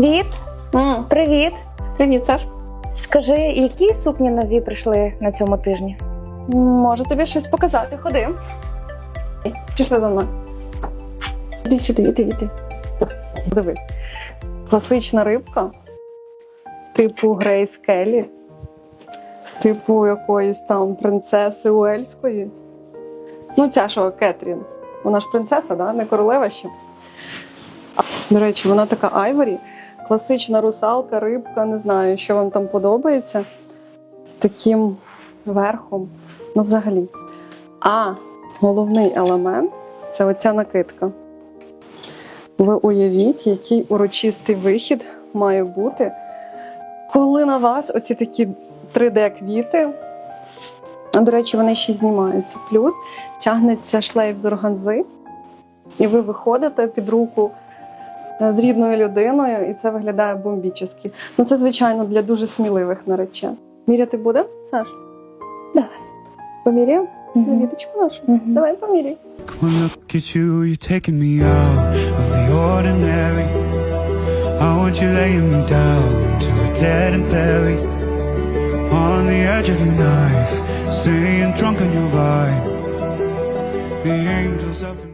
Віт, М, привіт. Привіт, Саш. Скажи, які сукні нові прийшли на цьому тижні? Можу тобі щось показати. Ходи. Пішли за мною. Іди сюди, іди, іди. Дивись. Класична рибка, типу Грейс Келлі, типу якоїсь там принцеси Уельської. Ну, ця що Кетрін. Вона ж принцеса, да? не королева ще. До речі, вона така Айворі, класична русалка, рибка, не знаю, що вам там подобається. З таким верхом. Ну, взагалі. А головний елемент це оця накидка. Ви уявіть, який урочистий вихід має бути, коли на вас оці такі 3D-квіти. До речі, вони ще знімаються. Плюс тягнеться шлейф з органзи, і ви виходите під руку з рідною людиною, і це виглядає бомбічно. Ну, це, звичайно, для дуже сміливих наречен. Міряти буде, Саш? Давай. Поміряємо? На Мгм. віточку нашу? Мгм. Давай поміряй. Come on, look at you, you're taking me out of the ordinary. I want you laying me down to a dead and buried. On the edge of your knife, staying drunk on your vibe. The angels up in